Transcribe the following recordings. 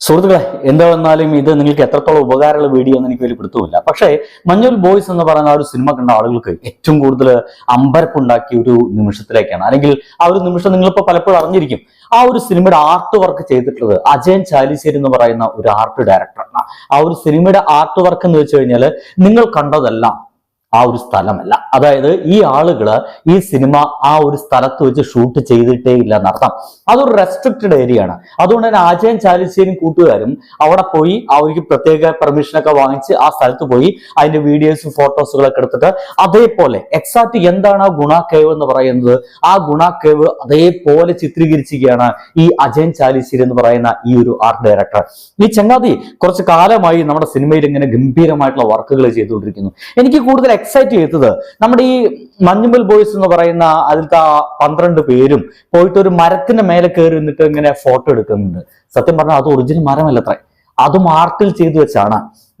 സുഹൃത്തുക്കളെ എന്താ വന്നാലും ഇത് നിങ്ങൾക്ക് എത്രത്തോളം ഉപകാരമുള്ള വീഡിയോ എന്ന് എനിക്ക് വലിയ പിടുത്തമില്ല പക്ഷേ മഞ്ഞുൽ ബോയ്സ് എന്ന് പറയുന്ന ആ ഒരു സിനിമ കണ്ട ആളുകൾക്ക് ഏറ്റവും കൂടുതൽ അമ്പരപ്പുണ്ടാക്കിയ ഒരു നിമിഷത്തിലേക്കാണ്. അല്ലെങ്കിൽ ആ ഒരു നിമിഷം നിങ്ങളിപ്പോൾ പലപ്പോഴും അറിഞ്ഞിരിക്കും. ആ ഒരു സിനിമയുടെ ആർട്ട് വർക്ക് ചെയ്തിട്ടുള്ളത് അജയൻ ചാലിശ്ശേരി എന്ന് പറയുന്ന ഒരു ആർട്ട് ഡയറക്ടറാണ് ആ ഒരു സിനിമയുടെ ആർട്ട് വർക്ക് എന്ന് വെച്ച് കഴിഞ്ഞാൽ നിങ്ങൾ കണ്ടതെല്ലാം. ആ ഒരു സ്ഥലമല്ല. അതായത് ഈ ആളുകൾ ഈ സിനിമ ആ ഒരു സ്ഥലത്ത് വെച്ച് ഷൂട്ട് ചെയ്തിട്ടേ ഇല്ല എന്നർത്ഥം. അതൊരു റെസ്ട്രിക്റ്റഡ് ഏരിയ ആണ്. അതുകൊണ്ട് തന്നെ ആചയൻ ചാലിശ്ശേരിയും കൂട്ടുകാരും അവിടെ പോയി അവർക്ക് പ്രത്യേക പെർമിഷനൊക്കെ വാങ്ങിച്ച് ആ സ്ഥലത്ത് പോയി അതിന്റെ വീഡിയോസും ഫോട്ടോസുകളൊക്കെ എടുത്തിട്ട് അതേപോലെ എക്സാക്ട് എന്താണ് ആ ഗുണ കേവ് എന്ന് പറയുന്നത്? ആ ഗുണ കേവ് അതേപോലെ ചിത്രീകരിച്ചിരിക്കുകയാണ് ഈ അജയൻ ചാലിശ്ശേരി എന്ന് പറയുന്ന ഈ ഒരു ആർട്ട് ഡയറക്ടർ ഈ ചങ്ങാതി കുറച്ച് കാലമായി നമ്മുടെ സിനിമയിൽ ഇങ്ങനെ ഗംഭീരമായിട്ടുള്ള വർക്കുകൾ ചെയ്തുകൊണ്ടിരിക്കുന്നു. എനിക്ക് കൂടുതൽ എക്സൈറ്റ് ചെയ്തത്. നമ്മുടെ ഈ മഞ്ഞുമ്പൽ ബോയ്സ് എന്ന് പറയുന്ന അതിലത്തെ ആ പന്ത്രണ്ട് പേരും പോയിട്ട് ഒരു മരത്തിന്റെ മേലെ കയറി നിന്നിട്ട് ഇങ്ങനെ ഫോട്ടോ എടുക്കുന്നുണ്ട്. സത്യം പറഞ്ഞാൽ അത് ഒറിജിനൽ മരമല്ലത്രേ അതും ആർട്ടിൽ ചെയ്തു വെച്ചാണ്.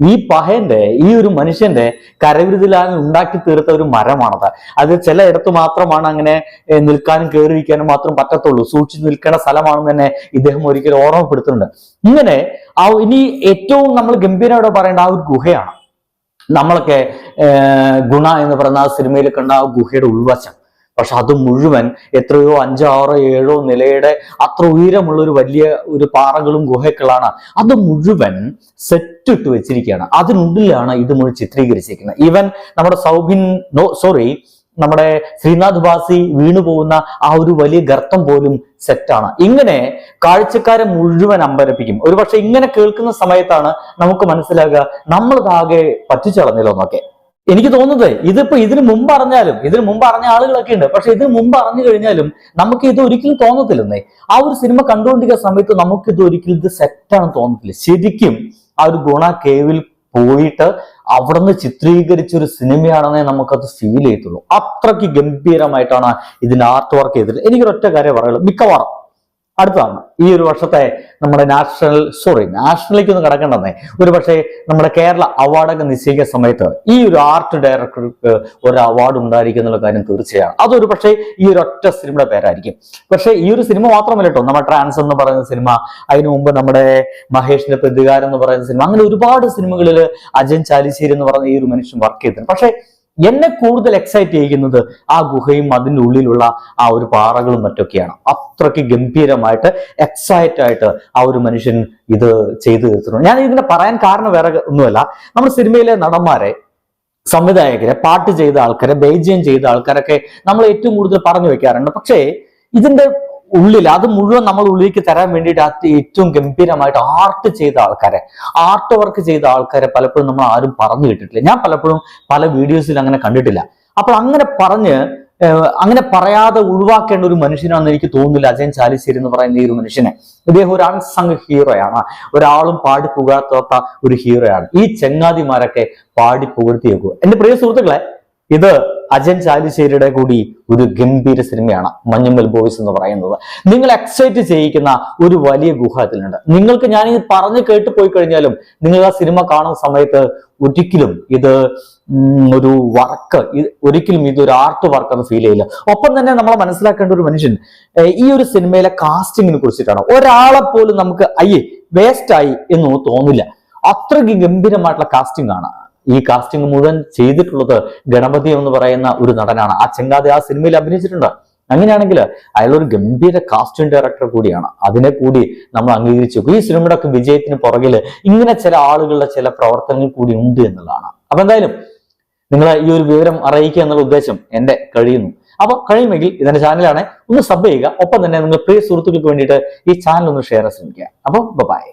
ഈ പഹയന്റെ ഈ ഒരു മനുഷ്യന്റെ കരവിരുതിലാൽ ഉണ്ടാക്കി തീർത്ത ഒരു മരമാണത്. അത് ചിലയിടത്ത് മാത്രമാണ് അങ്ങനെ നിൽക്കാനും കയറിയിരിക്കാനും മാത്രം പറ്റത്തുള്ളൂ. സൂക്ഷിച്ചു നിൽക്കേണ്ട സ്ഥലമാണെന്ന് തന്നെ ഇദ്ദേഹം ഒരിക്കലും ഓർമ്മപ്പെടുത്തുന്നുണ്ട്. ഇങ്ങനെ ആ ഇനി ഏറ്റവും നമ്മൾ ഗംഭീരമായിട്ട് പറയേണ്ട ആ ഒരു ഗുഹയാണ്. നമ്മളൊക്കെ ഗുണ എന്ന് പറയുന്ന ആ സിനിമയിൽ കണ്ട ആ ഗുഹയുടെ ഉൾവശം. പക്ഷെ അത് മുഴുവൻ എത്രയോ അഞ്ചോ ആറോ ഏഴോ നിലയുടെ അത്ര ഉയരമുള്ള ഒരു വലിയ ഒരു പാറകളും ഗുഹകളാണ്. അത് മുഴുവൻ സെറ്റ് ഇട്ട് വെച്ചിരിക്കുകയാണ്. അതിനുള്ളിലാണ് ഇത് മുഴുവൻ ചിത്രീകരിച്ചിരിക്കുന്നത് ഈവൻ നമ്മുടെ സൗബിൻ സോറി നമ്മുടെ ശ്രീനാഥ് ബാസി വീണു പോകുന്ന ആ ഒരു വലിയ ഗർത്തം പോലും സെറ്റാണ് ഇങ്ങനെ കാഴ്ചക്കാരെ മുഴുവൻ അമ്പരപ്പിക്കും. ഒരുപക്ഷെ ഇങ്ങനെ കേൾക്കുന്ന സമയത്താണ് നമുക്ക് മനസ്സിലാകുക നമ്മളിതാകെ പറ്റിച്ചളഞ്ഞല്ലോ എന്നൊക്കെ. എനിക്ക് തോന്നുന്നത് ഇതിപ്പോ ഇതിനു മുമ്പ് അറിഞ്ഞാലും ഇതിനു മുമ്പ് അറിഞ്ഞ ആളുകളൊക്കെ ഉണ്ട്. പക്ഷെ ഇതിനു മുമ്പ് അറിഞ്ഞു കഴിഞ്ഞാലും നമുക്ക് ഇത് ഒരിക്കലും തോന്നത്തില്ലെന്നേ. ആ ഒരു സിനിമ കണ്ടുകൊണ്ടിരിക്കുന്ന സമയത്ത് നമുക്ക് ഇത് ഒരിക്കലും ഇത് സെറ്റാണെന്ന് തോന്നത്തില്ല. ശരിക്കും ആ ഒരു ഗുണ കേവിൽ പോയിട്ട് അവിടുന്ന് ചിത്രീകരിച്ച ഒരു സിനിമയാണെന്നേ നമുക്കത് ഫീൽ ചെയ്യത്തുള്ളൂ. അത്രയ്ക്ക് ഗംഭീരമായിട്ടാണ് ഇതിന്റെ ആർട്ട് വർക്ക് ചെയ്തിട്ട് എനിക്കൊരൊറ്റ കാര്യം പറയുള്ളൂ മിക്കവാറും അടുത്താണ് ഈ ഒരു വർഷത്തെ നമ്മുടെ നാഷണൽ സോറി നാഷണലിലേക്ക് ഒന്ന് കിടക്കേണ്ടതെന്നേ ഒരു പക്ഷേ നമ്മുടെ കേരള അവാർഡൊക്കെ നിശ്ചയിക്കുന്ന സമയത്ത് ഈ ഒരു ആർട്ട് ഡയറക്ടർക്ക് ഒരു അവാർഡ് ഉണ്ടായിരിക്കും എന്നുള്ള കാര്യം തീർച്ചയാണ്. അതൊരു പക്ഷേ ഈ ഒരു ഒറ്റ സിനിമയുടെ പേരായിരിക്കും. പക്ഷേ ഈ ഒരു സിനിമ മാത്രമല്ല കേട്ടോ. നമ്മുടെ ട്രാൻസ് എന്ന് പറയുന്ന സിനിമ അതിനു മുമ്പ് നമ്മുടെ മഹേഷിന്റെ പ്രതികാരം എന്ന് പറയുന്ന സിനിമ അങ്ങനെ ഒരുപാട് സിനിമകളിൽ അജയൻ ചാലിശ്ശേരി എന്ന് പറയുന്ന ഈ ഒരു മനുഷ്യൻ വർക്ക് ചെയ്തിട്ടുണ്ട്. പക്ഷേ എന്നെ കൂടുതൽ എക്സൈറ്റ് ചെയ്യുന്നത് ആ ഗുഹയും അതിന്റെ ഉള്ളിലുള്ള ആ ഒരു പാറകളും മറ്റൊക്കെയാണ്. അത്രയ്ക്ക് ഗംഭീരമായിട്ട് എക്സൈറ്റ് ആയിട്ട് ആ ഒരു മനുഷ്യൻ ഇത് ചെയ്തു തീർത്തിട്ടുണ്ട് ഞാൻ ഇതിനെ പറയാൻ കാരണം വേറെ ഒന്നുമല്ല. നമ്മുടെ സിനിമയിലെ നടന്മാരെ സംവിധായകരെ പാട്ട് ചെയ്ത ആൾക്കാരെ ബേജ്യം ചെയ്ത ആൾക്കാരൊക്കെ നമ്മൾ ഏറ്റവും കൂടുതൽ പറഞ്ഞു വെക്കാറുണ്ട്. പക്ഷേ ഇതിന്റെ ഉള്ളിൽ അത് മുഴുവൻ നമ്മൾ ഉള്ളിലേക്ക് തരാൻ വേണ്ടിയിട്ട് ഏറ്റവും ഗംഭീരമായിട്ട് ആർട്ട് ചെയ്ത ആൾക്കാരെ. ആർട്ട് വർക്ക് ചെയ്ത ആൾക്കാരെ പലപ്പോഴും നമ്മൾ ആരും പറഞ്ഞു കേട്ടിട്ടില്ല. ഞാൻ പലപ്പോഴും പല വീഡിയോസിൽ അങ്ങനെ കണ്ടിട്ടില്ല. അപ്പോൾ അങ്ങനെ പറഞ്ഞ് അങ്ങനെ പറയാതെ ഒഴിവാക്കേണ്ട ഒരു മനുഷ്യനാണെന്ന് എനിക്ക് തോന്നുന്നില്ല. അജയൻ ചാലിശ്ശേരി എന്ന് പറയുന്ന ഈ ഒരു മനുഷ്യനെ. ഇദ്ദേഹം ഒരു അൺസങ് ഹീറോയാണ് ഒരാളും പാടി പുകഴ്ത്താത്ത ഒരു ഹീറോയാണ് ഈ ചങ്ങാതിമാരൊക്കെ പാടി പുകഴ്ത്തിയേക്കുക എന്റെ പ്രിയ സുഹൃത്തുക്കളെ ഇത് അജൻ ചാലിശ്ശേരിയുടെ കൂടി ഒരു ഗംഭീര സിനിമയാണ് മഞ്ഞുമ്മൽ ബോയ്സ് എന്ന് പറയുന്നത്. നിങ്ങൾ എക്സൈറ്റ് ചെയ്യിക്കുന്ന ഒരു വലിയ ഗുഹ അതിലുണ്ട് നിങ്ങൾക്ക് ഞാൻ ഇത് പറഞ്ഞു കേട്ട് പോയി കഴിഞ്ഞാലും നിങ്ങൾ ആ സിനിമ കാണുന്ന സമയത്ത് ഒരിക്കലും ഇത് ഒരു വർക്ക് ഒരിക്കലും ഇത് ഒരു ആർട്ട് വർക്ക് എന്ന് ഫീൽ ചെയ്യില്ല. ഒപ്പം തന്നെ നമ്മൾ മനസ്സിലാക്കേണ്ട ഒരു മനുഷ്യൻ ഈ ഒരു സിനിമയിലെ കാസ്റ്റിങ്ങിനെ കുറിച്ചിട്ടാണ്. ഒരാളെ പോലും നമുക്ക് അയ്യേ വേസ്റ്റ് ആയി എന്ന് തോന്നില്ല. അത്രയ്ക്ക് ഗംഭീരമായിട്ടുള്ള കാസ്റ്റിംഗ് ആണ്. ഈ കാസ്റ്റിംഗ് മുഴുവൻ ചെയ്തിട്ടുള്ളത് ഗണപതി എന്ന് പറയുന്ന ഒരു നടനാണ്. ആ ചെങ്കാതെ ആ സിനിമയിൽ അഭിനയിച്ചിട്ടുണ്ട്. അങ്ങനെയാണെങ്കിൽ അയാൾ ഒരു ഗംഭീര കാസ്റ്റിംഗ് ഡയറക്ടർ കൂടിയാണ്. അതിനെ കൂടി നമ്മൾ അംഗീകരിച്ചു. ഈ സിനിമയുടെ ഒക്കെ വിജയത്തിന് പുറകിൽ ഇങ്ങനെ ചില ആളുകളുടെ ചില പ്രവർത്തനങ്ങൾ കൂടി ഉണ്ട് എന്നുള്ളതാണ്. അപ്പൊ എന്തായാലും നിങ്ങൾ ഈ ഒരു വിവരം അറിയിക്കുക എന്നുള്ള ഉദ്ദേശം എന്റെ കഴിയുന്നു. അപ്പൊ കഴിയുമെങ്കിൽ ഇതിന്റെ ചാനലാണ് ഒന്ന് സബ് ചെയ്യുക. ഒപ്പം തന്നെ നിങ്ങൾ പ്രിയ സുഹൃത്തുക്കൾക്ക് വേണ്ടിയിട്ട് ഈ ചാനൽ ഒന്ന് ഷെയർ ശ്രമിക്കുക. അപ്പോൾ ബൈ